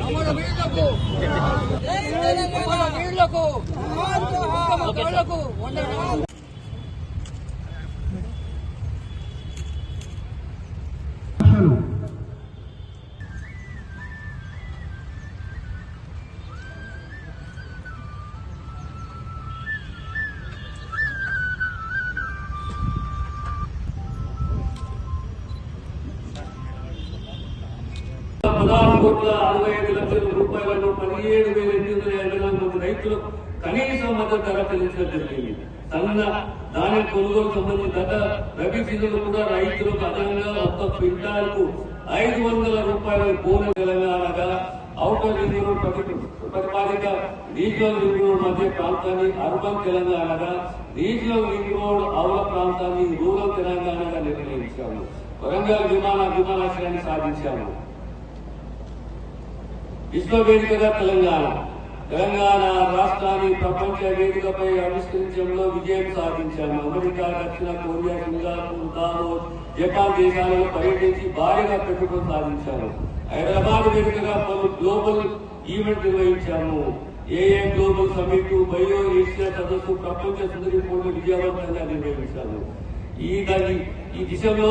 అమర వీరులకు ఉద్యమకారులకు వందనాలు భాషలు పదహారు కోట్ల అరవై ఐదు లక్షల రూపాయలను పదిహేడు వేల ఎనిమిది వందల ఎనభై నాలుగు మంది రైతులకు కనీస మద్దతు ధర చెల్లించడం జరిగింది. సన్న ధాన్యం కొనుగోలు సంబంధించి గత రబీ సీజన్ కూడా రైతులకు అదనంగా ఒక్క క్వింటాల్కు ఐదు వందల రూపాయల బోనస్ తెలంగాణగా ఔటర్ రింగ్ ప్రతిపాదిక రీజనల్ రింగ్ రోడ్ మధ్య ప్రాంతాన్ని అర్బన్ తెలంగాణగా రీజనల్ రింగ్ రోడ్ ఔల ప్రాంతాన్ని రూరల్ తెలంగాణగా నిర్ణయించాము. వరంగల్ విమాన విమానాశ్రయాన్ని సాధించాము. విశ్వ వేదికగా తెలంగాణ. తెలంగాణ రాష్ట్రాన్ని ప్రపంచ వేదికపై ఆవిష్కరించడంలో విజయం సాధించాము అమెరికా దక్షిణ కొరియా సింగపూర్ దావోస్ జపాన్ దేశాలలో పర్యటించి భారీగా పెట్టుబడి సాధించాము హైదరాబాద్ వేదికగా పలు గ్లోబల్ ఈవెంట్ నిర్వహించాము. ఏఏ గ్లోబల్ సమిట్ బయో ఏషియా సదస్సు ప్రపంచ సుందరి పోటీ విజయవంతంగా నిర్వహించాము ఈ దాని ఈ దిశలో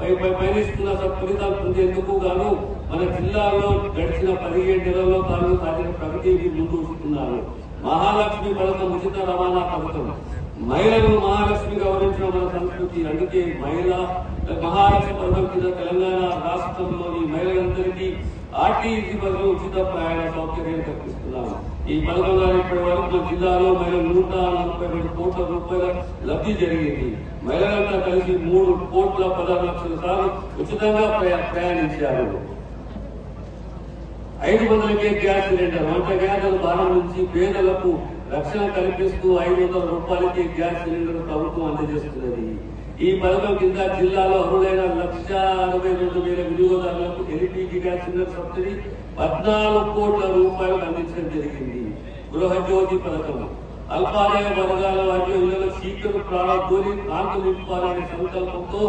పై- పై- పయనిస్తున్న ఫలితాలు పొందేందుకు గాను మన జిల్లాలో గడిచిన పదిహేడు నెలల్లో తాను సాధిన ప్రగతి ముందుకున్నారు మహాలక్ష్మి పథకం ఉచిత రవాణా పథకం. మహిళలను మహాలక్ష్మి గౌరవించడం మన సంస్కృతి. అందుకే మహిళ మహాలక్ష్మి పథకం కింద తెలంగాణ రాష్ట్రంలోని మహిళలందరికీ ఆర్టీసీ బస్సులు ఉచిత ప్రయాణ సౌకర్యం కల్పిస్తున్నాము. ఈ పథకం ద్వారా ఇప్పటి వరకు జిల్లాలో మహిళలు నూట నలభై రెండు కోట్ల రూపాయల లబ్ధి జరిగింది. మహిళలంతా కలిసి మూడు కోట్ల పదహారు లక్షల సార్లు ఉచితంగా ప్రయా- ప్రయాణించారు. ఐదు వందలకే గ్యాస్ సిలిండర్ వంట గ్యాసుల భారం నుంచి పేదలకు రక్షణ కల్పిస్తూ ఐదు వందల రూపాయలకి గ్యాస్ సిలిండర్ ప్రభుత్వం అందజేస్తున్నది. ఈ పథకం కింద జిల్లాలో అర్హులైన లక్ష అరవై రెండు వేల వినియోగదారులకు ఎల్పీజీ గ్యాస్ సిలిండర్ సబ్సిడీ పద్నాలుగు కోట్ల రూపాయలు అందించడం జరిగింది. గృహజ్యోతి పథకం. అల్పాదాయ వర్గాల వారి ఇళ్ళలో శీఘ్ర ప్రారంభోని కాంతి నింపాలనే సంకల్పంతో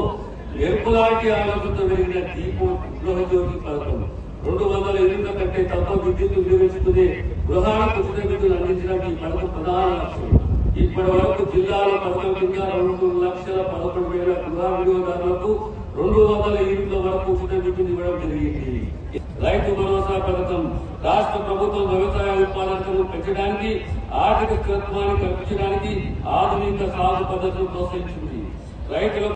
ఎరుపులాంటి ఆలోచనతో వెలిగిన దీపం గృహజ్యోతి పథకం. రెండు వందల ఎనిమిది కంటే తక్కువ విద్యుత్ వినియోగించుకునే గృహాలకు ఉచిత విద్యుత్ అందించడం ఈ పథకం ప్రధాన లక్ష్యం. ఇప్పటి వరకు జిల్లాలో పథకం రెండు లక్షల పదకొండు వేల గృహ వినియోగదారులకు రెండు వందల యూనిట్ల వరకు ఉచిత విద్యుత్ ఇవ్వడం జరిగింది. రైతు భరోసా పథకం రాష్ట్ర ప్రభుత్వం వ్యవసాయ ఉత్పాదకతను పెంచడానికి ఆర్థిక స్థిరత్వాన్ని కల్పించడానికి ఆధునిక సాగు పద్ధతులు ప్రోత్సహించింది. రైతులకు